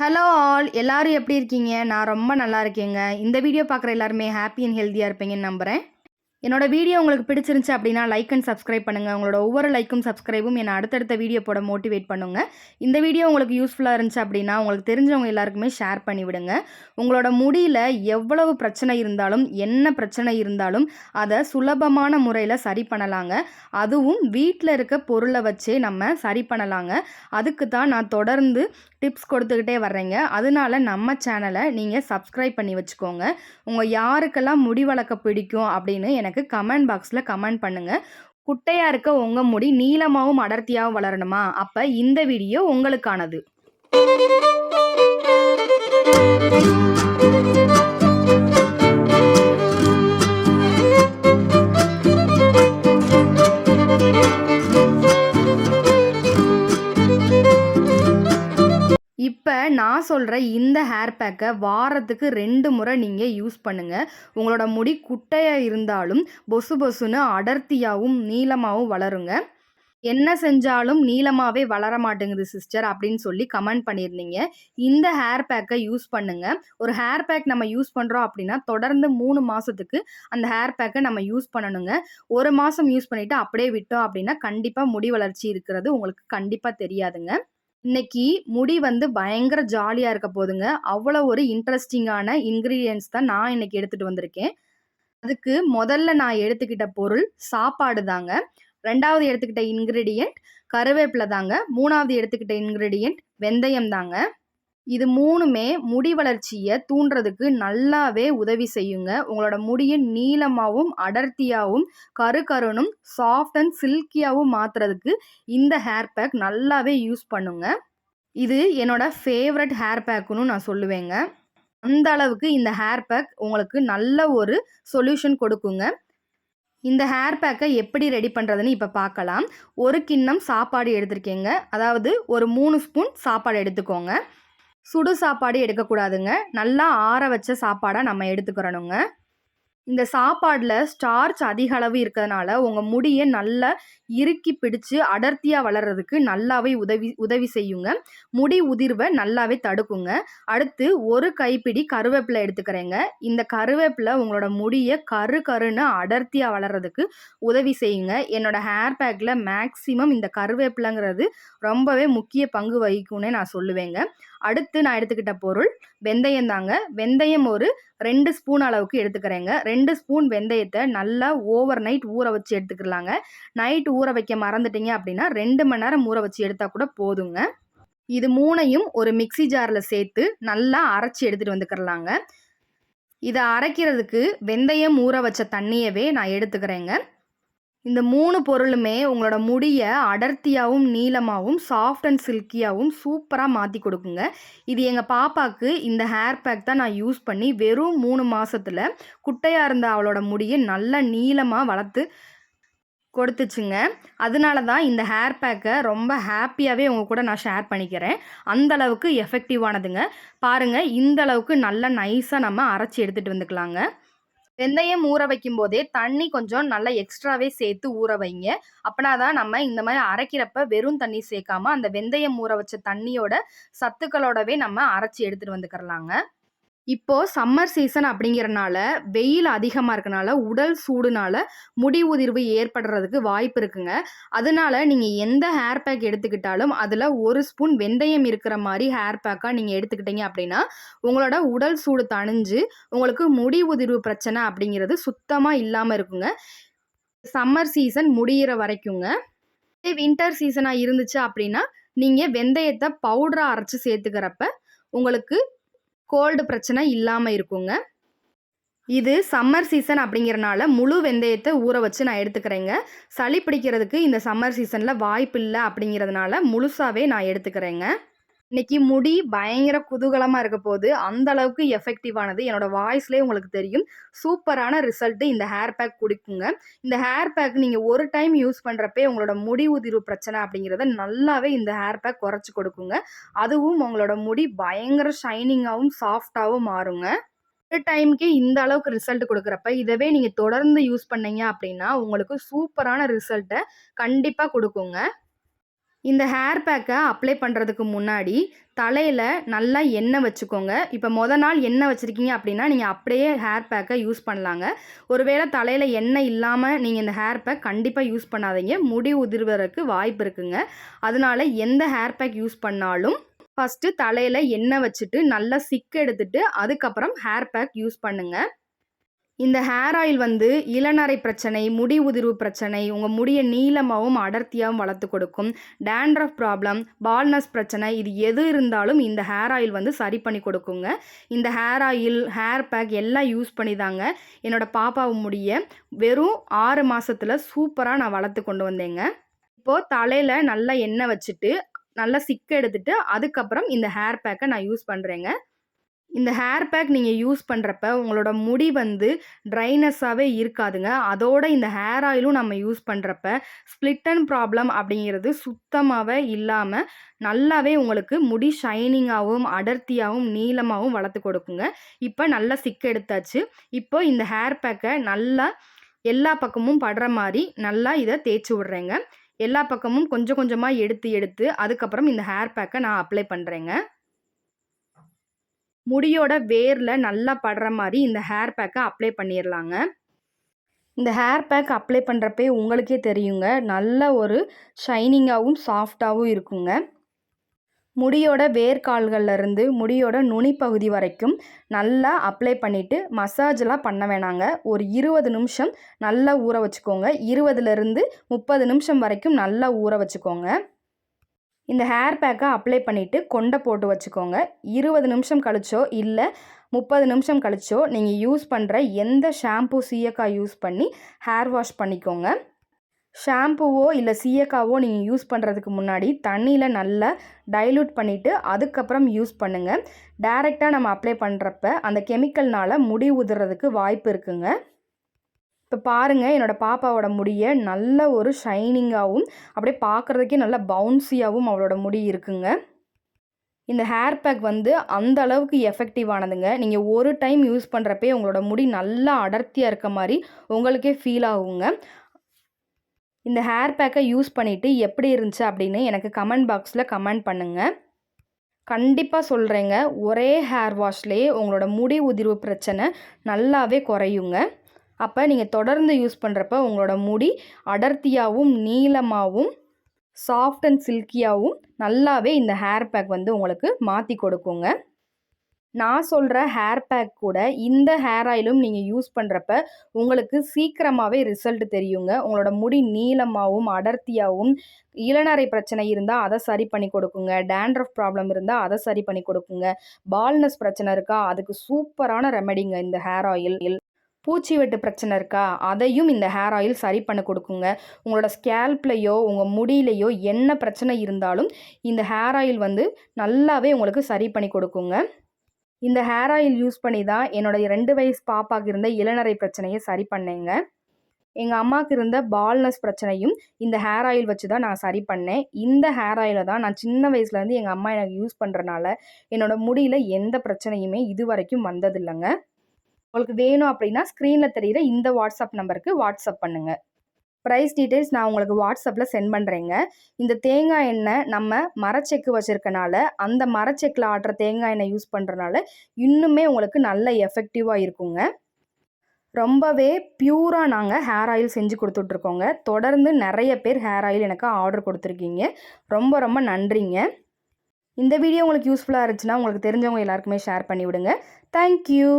Hello all எல்லோரும் எப்படி இருக்கீங்க? நான் ரொம்ப நல்லா இருக்கேங்க. இந்த வீடியோ பார்க்குற எல்லாருமே ஹாப்பி அண்ட் ஹெல்த்தியாக இருப்பீங்கன்னு நம்புகிறேன் என்னோடய வீடியோ உங்களுக்கு பிடிச்சிருந்துச்சு அப்படின்னா லைக் அண்ட் சப்ஸ்கிரைப் பண்ணுங்கள் உங்களோட ஒவ்வொரு லைக்கும் சப்ஸ்கிரைபும் என்னை அடுத்தடுத்த வீடியோ போட மோட்டிவேட் பண்ணுங்கள் இந்த வீடியோ உங்களுக்கு யூஸ்ஃபுல்லாக இருந்துச்சு அப்படின்னா உங்களுக்கு தெரிஞ்சவங்க எல்லாருக்குமே ஷேர் பண்ணி விடுங்க. உங்களோட முடியில் எவ்வளவு பிரச்சனை இருந்தாலும் என்ன பிரச்சனை இருந்தாலும் அதை சுலபமான முறையில் சரி பண்ணலாங்க. அதுவும் வீட்டில் இருக்க பொருளை வச்சே நம்ம சரி பண்ணலாங்க. அதுக்கு தான் நான் தொடர்ந்து டிப்ஸ் கொடுத்துக்கிட்டே வர்றேங்க. அதனால நம்ம சேனலை நீங்கள் சப்ஸ்கிரைப் பண்ணி வச்சுக்கோங்க. உங்கள் யாருக்கெல்லாம் முடி வளர்க்க பிடிக்கும் அப்படின்னு எனக்கு கமெண்ட் பாக்ஸில் கமெண்ட் பண்ணுங்கள் குட்டையாக இருக்க உங்கள் முடி நீளமாகவும் அடர்த்தியாகவும் வளரணுமா? அப்போ இந்த வீடியோ உங்களுக்கானது. சொல்கிற இந்த ஹேர் பேக்கை வாரத்துக்கு ரெண்டு முறை நீங்கள் யூஸ் பண்ணுங்கள் உங்களோட முடி குட்டையாக இருந்தாலும் பொசு பொசுன்னு அடர்த்தியாகவும் நீளமாகவும் வளருங்க. என்ன செஞ்சாலும் நீளமாகவே வளர மாட்டேங்குது சிஸ்டர் அப்படின்னு சொல்லி கமெண்ட் பண்ணியிருந்தீங்க இந்த ஹேர் பேக்கை யூஸ் பண்ணுங்க. ஒரு ஹேர் பேக் நம்ம யூஸ் பண்ணுறோம் அப்படின்னா தொடர்ந்து மூணு மாதத்துக்கு அந்த ஹேர் பேக்கை நம்ம யூஸ் பண்ணணுங்க. ஒரு மாதம் யூஸ் பண்ணிவிட்டு அப்படியே விட்டோம் அப்படின்னா கண்டிப்பாக முடி வளர்ச்சி இருக்கிறது உங்களுக்கு கண்டிப்பாக தெரியாதுங்க. இன்னைக்கு முடி வந்து பயங்கர ஜாலியாக இருக்க போதுங்க. அவ்வளோ ஒரு இன்ட்ரெஸ்டிங்கான இன்க்ரீடியன்ஸ் தான் நான் இன்னைக்கு எடுத்துகிட்டு வந்திருக்கேன். அதுக்கு முதல்ல நான் எடுத்துக்கிட்ட பொருள் சாப்பாடு தாங்க. ரெண்டாவது எடுத்துக்கிட்ட இன்க்ரீடியண்ட் கருவேப்பிலை தாங்க. மூணாவது எடுத்துக்கிட்ட இன்க்ரீடியண்ட் வெந்தயம் தாங்க. இது மூணுமே முடி வளர்ச்சியை தூண்டுறதுக்கு நல்லாவே உதவி செய்யுங்க. உங்களோட முடியை நீளமாகவும் அடர்த்தியாகவும் கரு கருணும் சாஃப்ட் அண்ட் சில்கியாகவும் மாற்றுறதுக்கு இந்த ஹேர் பேக் நல்லாவே யூஸ் பண்ணுங்க. இது என்னோட ஃபேவரட் ஹேர் பேக்குன்னு நான் சொல்லுவேங்க. அந்த அளவுக்கு இந்த ஹேர் பேக் உங்களுக்கு நல்ல ஒரு சொல்யூஷன் கொடுக்குங்க. இந்த ஹேர் பேக்கை எப்படி ரெடி பண்ணுறதுன்னு இப்போ பார்க்கலாம். ஒரு கிண்ணம் சாப்பாடு எடுத்திருக்கேங்க. அதாவது ஒரு மூணு ஸ்பூன் சாப்பாடு எடுத்துக்கோங்க. சுடு சாப்பாடு எடுக்கக்கூடாதுங்க. நல்லா ஆற வச்ச சாப்பாடாக நம்ம எடுத்துக்கிறணுங்க. இந்த சாப்பாடில் ஸ்டார்ச் அதிக அளவு இருக்கிறதுனால உங்கள் முடியை நல்லா இறுக்கி பிடிச்சு அடர்த்தியாக வளர்கிறதுக்கு நல்லாவே உதவி உதவி செய்யுங்க. முடி உதிர்வை நல்லாவே தடுக்குங்க. அடுத்து ஒரு கைப்பிடி கருவேப்பிலை எடுத்துக்கிறேங்க. இந்த கருவேப்பிலை உங்களோட முடியை கரு கருன்னு அடர்த்தியாக வளர்கிறதுக்கு உதவி செய்யுங்க. என்னோட ஹேர் பேக்கில் மேக்ஸிமம் இந்த கருவேப்பிலைங்கிறது ரொம்பவே முக்கிய பங்கு வகிக்கும்னே நான் சொல்லுவேங்க. அடுத்து நான் எடுத்துக்கிட்ட பொருள் வெந்தயம் தாங்க. வெந்தயம் ஒரு ரெண்டு ஸ்பூன் அளவுக்கு எடுத்துக்கிறேங்க. ரெண்டு ரெண்டு ஸ்பூன் வெந்தயத்தை நல்லா ஓவர் நைட் ஊற வச்சு எடுத்துக்கலாங்க. நைட் ஊற வைக்க மறந்துட்டீங்க அப்படின்னா ரெண்டு மணி நேரம் ஊற வச்சு எடுத்தால் கூட போதுங்க. இது மூணையும் ஒரு மிக்சி ஜாரில் சேர்த்து நல்லா அரைச்சி எடுத்துகிட்டு வந்துக்கிறலாங்க. இதை அரைக்கிறதுக்கு வெந்தயம் ஊற வச்ச தண்ணியவே நான் எடுத்துக்கிறேங்க. இந்த மூணு பொருளுமே உங்களோட முடியை அடர்த்தியாகவும் நீளமாகவும் சாஃப்ட் அண்ட் சில்கியாகவும் சூப்பராக மாற்றி கொடுக்குங்க. இது எங்கள் பாப்பாவுக்கு இந்த ஹேர் பேக் தான் நான் யூஸ் பண்ணி வெறும் மூணு மாதத்தில் குட்டையாக இருந்த அவளோட முடியை நல்லா நீளமாக வளர்த்து கொடுத்துச்சுங்க. அதனால தான் இந்த ஹேர் பேக்கை ரொம்ப ஹாப்பியாகவே உங்கள் கூட நான் ஷேர் பண்ணிக்கிறேன். அந்த அளவுக்கு எஃபெக்டிவானதுங்க பாருங்கள் இந்த அளவுக்கு நல்லா நைஸாக நம்ம அரைச்சி எடுத்துகிட்டு வந்துக்கலாங்க. வெந்தயம் ஊற வைக்கும் போதே தண்ணி கொஞ்சம் நல்லா எக்ஸ்ட்ராவே சேர்த்து ஊற வைங்க. அப்படின்னா தான் நம்ம இந்த மாதிரி அரைக்கிறப்ப வெறும் தண்ணி சேர்க்காம அந்த வெந்தயம் ஊற வச்ச தண்ணியோட சத்துக்களோடவே நம்ம அரைச்சி எடுத்துகிட்டு வந்துக்கிறலாங்க இப்போ சம்மர் சீசன் அப்படிங்கிறனால வெயில் அதிகமாக இருக்கனால உடல் சூடுனால முடி உதிர்வு ஏற்படுறதுக்கு வாய்ப்பு இருக்குங்க. அதனால நீங்கள் எந்த ஹேர் பேக் எடுத்துக்கிட்டாலும் அதில் ஒரு ஸ்பூன் வெந்தயம் இருக்கிற மாதிரி ஹேர் பேக்காக நீங்கள் எடுத்துக்கிட்டீங்க அப்படின்னா உங்களோட உடல் சூடு தணிஞ்சு உங்களுக்கு முடி உதிர்வு பிரச்சனை அப்படிங்கிறது சுத்தமாக இல்லாமல் இருக்குங்க. சம்மர் சீசன் முடிகிற வரைக்குங்க. வின்டர் சீசனாக இருந்துச்சு அப்படின்னா நீங்கள் வெந்தயத்தை பவுடராக அரைச்சி சேர்த்துக்கிறப்ப உங்களுக்கு கோல்டு பிரச்சனை இல்லாமல் இருக்குங்க. இது சம்மர் சீசன் அப்படிங்கிறனால முழு வெந்தயத்தை ஊற வச்சு நான் எடுத்துக்கிறேங்க. சளி பிடிக்கிறதுக்கு இந்த சம்மர் சீசனில் வாய்ப்பு இல்லை அப்படிங்கிறதுனால முழுசாகவே நான் எடுத்துக்கிறேங்க. இன்னைக்கு முடி பயங்கர குதூகலமாக இருக்க போது அந்த அளவுக்கு எஃபெக்டிவானது என்னோட வாய்ஸ்லேயே உங்களுக்கு தெரியும். சூப்பரான ரிசல்ட்டு இந்த ஹேர் பேக் கொடுக்குங்க. இந்த ஹேர் பேக் நீங்கள் ஒரு டைம் யூஸ் பண்ணுறப்பே உங்களோட முடி உதிர்வு பிரச்சனை அப்படிங்கிறத நல்லாவே இந்த ஹேர் பேக் குறைச்சி கொடுக்குங்க. அதுவும் உங்களோட முடி பயங்கர ஷைனிங்காகவும் சாஃப்டாகவும் மாறுங்க. ஒரு டைமுக்கே இந்த அளவுக்கு ரிசல்ட் கொடுக்குறப்ப இதவே நீங்கள் தொடர்ந்து யூஸ் பண்ணீங்க அப்படின்னா உங்களுக்கு சூப்பரான ரிசல்ட்டை கண்டிப்பாக கொடுக்குங்க. இந்த ஹேர் பேக்கை அப்ளை பண்ணுறதுக்கு முன்னாடி தலையில் நல்லா எண்ணெய் வச்சுக்கோங்க. இப்போ மொதல் நாள் எண்ணெய் வச்சுருக்கீங்க அப்படின்னா நீங்கள் அப்படியே ஹேர் பேக்கை யூஸ் பண்ணலாங்க. ஒருவேளை தலையில் எண்ணெய் இல்லாமல் நீங்கள் இந்த ஹேர் பேக் கண்டிப்பாக யூஸ் பண்ணாதீங்க. முடி உதிர்வதற்கு வாய்ப்பு இருக்குங்க. அதனால எந்த ஹேர் பேக் யூஸ் பண்ணாலும் ஃபஸ்ட்டு தலையில் எண்ணெய் வச்சுட்டு நல்லா சிக்கு எடுத்துட்டு அதுக்கப்புறம் ஹேர் பேக் யூஸ் பண்ணுங்கள் இந்த ஹேர் ஆயில் வந்து இளநரை பிரச்சனை முடி உதிர்வு பிரச்சனை உங்கள் முடியை நீளமாகவும் அடர்த்தியாகவும் வளர்த்து கொடுக்கும். டேண்ட்ரஃப் ப்ராப்ளம் பால்னஸ் பிரச்சனை இது எது இருந்தாலும் இந்த ஹேர் ஆயில் வந்து சரி பண்ணி கொடுக்குங்க. இந்த ஹேர் ஆயில் ஹேர் பேக் எல்லாம் யூஸ் பண்ணி தாங்க என்னோடய பாப்பாவு முடிய வெறும் ஆறு மாதத்தில் சூப்பராக நான் வளர்த்து கொண்டு வந்தேங்க. இப்போது தலையில் நல்லா எண்ணெய் வச்சுட்டு நல்லா சிக்க எடுத்துட்டு அதுக்கப்புறம் இந்த ஹேர் பேக்கை நான் யூஸ் பண்ணுறேங்க இந்த ஹேர் பேக் நீங்கள் யூஸ் பண்ணுறப்ப உங்களோட முடி வந்து ட்ரைனஸ்ஸாகவே இருக்காதுங்க. அதோட இந்த ஹேர் ஆயிலும் நம்ம யூஸ் பண்ணுறப்ப ஸ்ப்ளிட்டன் ப்ராப்ளம் அப்படிங்கிறது சுத்தமாகவே இல்லாமல் நல்லாவே உங்களுக்கு முடி ஷைனிங்காகவும் அடர்த்தியாகவும் நீளமாகவும் வளர்த்து கொடுக்குங்க. இப்போ நல்லா சிக்க எடுத்தாச்சு. இப்போ இந்த ஹேர் பேக்கை நல்லா எல்லா பக்கமும் படுற மாதிரி நல்லா இதை தேய்ச்சி விட்றேங்க. எல்லா பக்கமும் கொஞ்சம் கொஞ்சமாக எடுத்து எடுத்து அதுக்கப்புறம் இந்த ஹேர் பேக்கை நான் அப்ளை பண்ணுறேங்க முடியோட வேரில் நல்லா படுற மாதிரி இந்த ஹேர் பேக்கை அப்ளை பண்ணிடலாங்க இந்த ஹேர் பேக் அப்ளை பண்ணுறப்பே உங்களுக்கே தெரியுங்க. நல்ல ஒரு ஷைனிங்காகவும் சாஃப்டாகவும் இருக்குங்க. முடியோட வேர்கால்கள்லேருந்து முடியோட நுனி பகுதி வரைக்கும் நல்லா அப்ளை பண்ணிவிட்டு மசாஜெலாம் பண்ண வேணாங்க. ஒரு இருபது நிமிஷம் நல்லா ஊற வச்சுக்கோங்க. இருபதுலேருந்து முப்பது நிமிஷம் வரைக்கும் நல்லா ஊற வச்சுக்கோங்க. இந்த ஹேர் பேக்கை அப்ளை பண்ணிவிட்டு கொண்டை போட்டு வச்சுக்கோங்க. இருபது நிமிஷம் கழிச்சோ இல்லை முப்பது நிமிஷம் கழிச்சோ நீங்கள் யூஸ் பண்ணுற எந்த ஷாம்பு சீயக்காய் யூஸ் பண்ணி ஹேர் வாஷ் பண்ணிக்கோங்க. ஷாம்புவோ இல்லை சீயக்காவோ நீங்கள் யூஸ் பண்ணுறதுக்கு முன்னாடி தண்ணியில் நல்லா டைல்யூட் பண்ணிவிட்டு அதுக்கப்புறம் யூஸ் பண்ணுங்கள் டைரெக்டாக நம்ம அப்ளை பண்ணுறப்ப அந்த கெமிக்கல்னால் முடி உதுறதுக்கு வாய்ப்பு இருக்குங்க. இப்போ பாருங்கள் என்னோடய பாப்பாவோட முடியை நல்ல ஒரு ஷைனிங்காகவும் அப்படியே பார்க்குறதுக்கே நல்ல பவுன்சியாகவும் அவளோட முடி இருக்குங்க. இந்த ஹேர் பேக் வந்து அந்த அளவுக்கு எஃபெக்டிவானதுங்க நீங்கள் ஒரு டைம் யூஸ் பண்ணுறப்பே உங்களோட முடி நல்லா அடர்த்தியாக இருக்க மாதிரி உங்களுக்கே ஃபீல் ஆகுங்க. இந்த ஹேர் பேக்கை யூஸ் பண்ணிவிட்டு எப்படி இருந்துச்சு அப்படின்னு எனக்கு கமெண்ட் பாக்ஸில் கமெண்ட் பண்ணுங்கள் கண்டிப்பாக சொல்கிறேங்க ஒரே ஹேர் வாஷ்லேயே உங்களோட முடி உதிர்வு பிரச்சனை நல்லாவே குறையுங்க. அப்போ நீங்கள் தொடர்ந்து யூஸ் பண்ணுறப்ப உங்களோட முடி அடர்த்தியாகவும் நீளமாகவும் சாஃப்ட் அண்ட் சில்கியாகவும் நல்லாவே இந்த ஹேர் பேக் வந்து உங்களுக்கு மாற்றி கொடுக்குங்க. நான் சொல்கிற ஹேர் பேக் கூட இந்த ஹேர் ஆயிலும் நீங்கள் யூஸ் பண்ணுறப்ப உங்களுக்கு சீக்கிரமாகவே ரிசல்ட் தெரியுங்க. உங்களோட முடி நீளமாகவும் அடர்த்தியாகவும் இளநரை பிரச்சனை இருந்தால் அதை சரி பண்ணி கொடுக்குங்க. டேண்ட்ரஃப் ப்ராப்ளம் இருந்தால் அதை சரி பண்ணி கொடுக்குங்க. பால்னஸ் பிரச்சனை இருக்கா அதுக்கு சூப்பரான ரெமெடிங்க இந்த ஹேர் ஆயில் பூச்சி வெட்டு பிரச்சனை இருக்கா? அதையும் இந்த ஹேர் ஆயில் சரி பண்ண கொடுக்குங்க. உங்களோட ஸ்கேல்ப்லேயோ உங்கள் முடியிலையோ என்ன பிரச்சனை இருந்தாலும் இந்த ஹேர் ஆயில் வந்து நல்லாவே உங்களுக்கு சரி பண்ணி கொடுக்குங்க. இந்த ஹேர் ஆயில் யூஸ் பண்ணி தான் என்னோடய ரெண்டு வயசு பாப்பாவுக்கு இருந்த இளநரை பிரச்சனையை சரி பண்ணேங்க. எங்கள் அம்மாவுக்கு இருந்த பால்னஸ் பிரச்சனையும் இந்த ஹேர் ஆயில் வச்சு தான் நான் சரி பண்ணேன். இந்த ஹேர் ஆயிலை தான் நான் சின்ன வயசுலேருந்து எங்கள் அம்மா எனக்கு யூஸ் பண்ணுறனால என்னோடய முடியில் எந்த பிரச்சனையுமே இது வரைக்கும் வந்ததில்லைங்க. உங்களுக்கு வேணும் அப்படின்னா ஸ்க்ரீனில் தெரிகிற இந்த வாட்ஸ்அப் நம்பருக்கு வாட்ஸ்அப் பண்ணுங்கள் ப்ரைஸ் டீட்டெயில்ஸ் நான் உங்களுக்கு வாட்ஸ்அப்பில் சென்ட் பண்ணுறேங்க இந்த தேங்காய் எண்ணெய் நம்ம மரச்செக்கு வச்சுருக்கனால அந்த மரச்செக்கில் ஆடுற தேங்காய் எண்ணெய் யூஸ் பண்ணுறனால இன்னுமே உங்களுக்கு நல்ல எஃபெக்டிவாக இருக்குங்க. ரொம்பவே பியூராக நாங்கள் ஹேர் ஆயில் செஞ்சு கொடுத்துட்ருக்கோங்க. தொடர்ந்து நிறைய பேர் ஹேர் ஆயில் எனக்கு ஆர்டர் கொடுத்துருக்கீங்க. ரொம்ப ரொம்ப நன்றிங்க. இந்த வீடியோ உங்களுக்கு யூஸ்ஃபுல்லாக இருந்துச்சுன்னா உங்களுக்கு தெரிஞ்சவங்க எல்லாருக்குமே ஷேர் பண்ணி விடுங்க தேங்க்யூ